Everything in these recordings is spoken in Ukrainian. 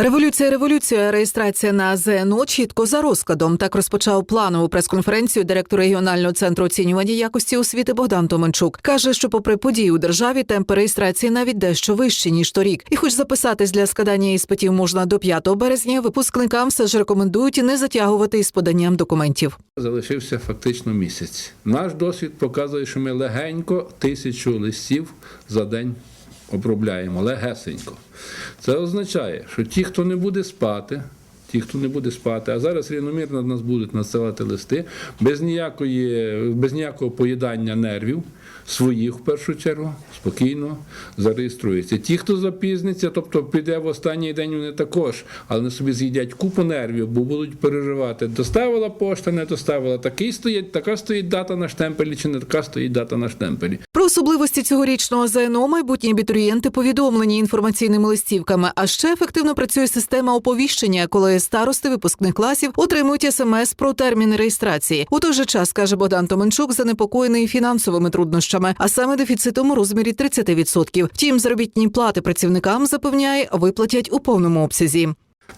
Революція, революція, реєстрація на ЗНО чітко за розкладом. Так розпочав планову прес-конференцію директор регіонального центру оцінювання якості освіти Богдан Томенчук. каже, що, попри події у державі, темпи реєстрації навіть дещо вищі ніж торік. І, хоч записатись для складання іспитів можна до 5 березня, випускникам все ж рекомендують не затягувати із поданням документів. Залишився фактично місяць. Наш досвід показує, що ми легенько тисячу листів за день обробляємо. Легесенько. Це означає, що ті, хто не буде спати, ті, хто не буде спати, а зараз рівномірно нас будуть надсилати листи без ніякої, без ніякого поїдання нервів своїх в першу чергу, спокійно зареєструються. Ті, хто запізниться, тобто піде в останній день, вони також, але вони собі з'їдять купу нервів, бо будуть переживати. Доставила пошта, не доставила. Такий стоїть, така стоїть дата на штемпелі, чи не така стоїть дата на штемпелі. Особливості цьогорічного ЗНО майбутні абітурієнти повідомлені інформаційними листівками. А ще ефективно працює система оповіщення, коли старости випускних класів отримують смс про терміни реєстрації. У той же час каже Богдан Томенчук, занепокоєний фінансовими труднощами, а саме дефіцитом у розмірі 30%. Втім, заробітні плати працівникам запевняє, виплатять у повному обсязі.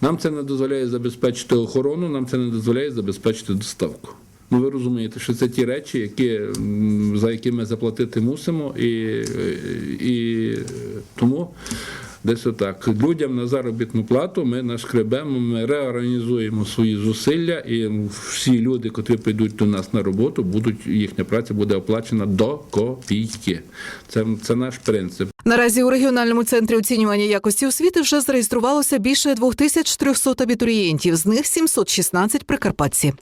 Нам це не дозволяє забезпечити охорону, нам це не дозволяє забезпечити доставку. Ну ви розумієте, що це ті речі, які, за які ми заплатити мусимо, і, і тому десь отак. Людям на заробітну плату ми нашкребемо, ми реорганізуємо свої зусилля, і всі люди, котрі прийдуть до нас на роботу, будуть їхня праця буде оплачена до копійки. Це, це наш принцип. Наразі у регіональному центрі оцінювання якості освіти вже зареєструвалося більше 2300 абітурієнтів, з них 716 прикарпатці.